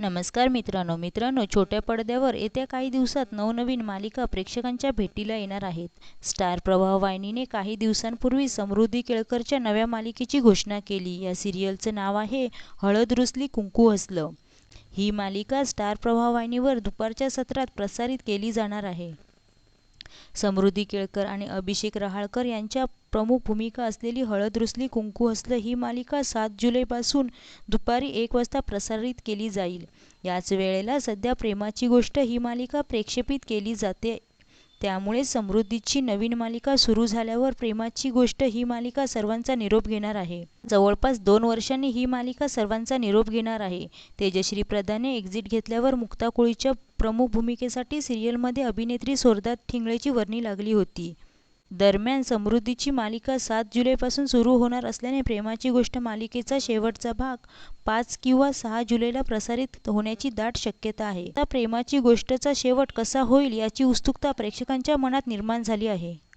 नमस्कार मित्रांनो मित्रांनो छोट्या पडद्यावर येत्या काही दिवसात नवनवीन मालिका प्रेक्षकांच्या भेटीला येणार आहेत. स्टार प्रवाह वाहिनीने काही दिवसांपूर्वी समृद्धी केळकरच्या नव्या मालिकेची घोषणा केली. या सिरियलचं नाव आहे हळद रुसली कुंकू हसलं. ही मालिका स्टार प्रवाह वाहिनीवर दुपारच्या सत्रात प्रसारित केली जाणार आहे. समृद्धी केळकर आणि अभिषेक रहाळकर यांच्या प्रमुख भूमिका असलेली हळद रुसली कुंकू हसलं ही मालिका सात जुलैपासून दुपारी एक वाजता प्रसारित केली जाईल. याच वेळेला सध्या प्रेमाची गोष्ट ही मालिका प्रेक्षेपित केली जाते त्यामुळे समृद्धीची नवीन मालिका सुरू झाल्यावर प्रेमाची गोष्ट ही मालिका सर्वांचा निरोप घेणार आहे. जवळपास दोन वर्षांनी ही मालिका सर्वांचा निरोप घेणार आहे. तेजश्री प्रधानने एक्झिट घेतल्यावर मुक्ता कोळीच्या प्रमुख भूमिकेसाठी सिरियलमध्ये अभिनेत्री सोरदात ठिंगळेची वर्णी लागली होती. दरम्यान समृद्धीची मालिका सात जुलैपासून सुरू होणार असल्याने प्रेमाची गोष्ट मालिकेचा शेवटचा भाग पाच किंवा सहा जुलैला प्रसारित होण्याची दाट शक्यता आहे. आता प्रेमाची गोष्टचा शेवट कसा होईल याची उत्सुकता प्रेक्षकांच्या मनात निर्माण झाली आहे.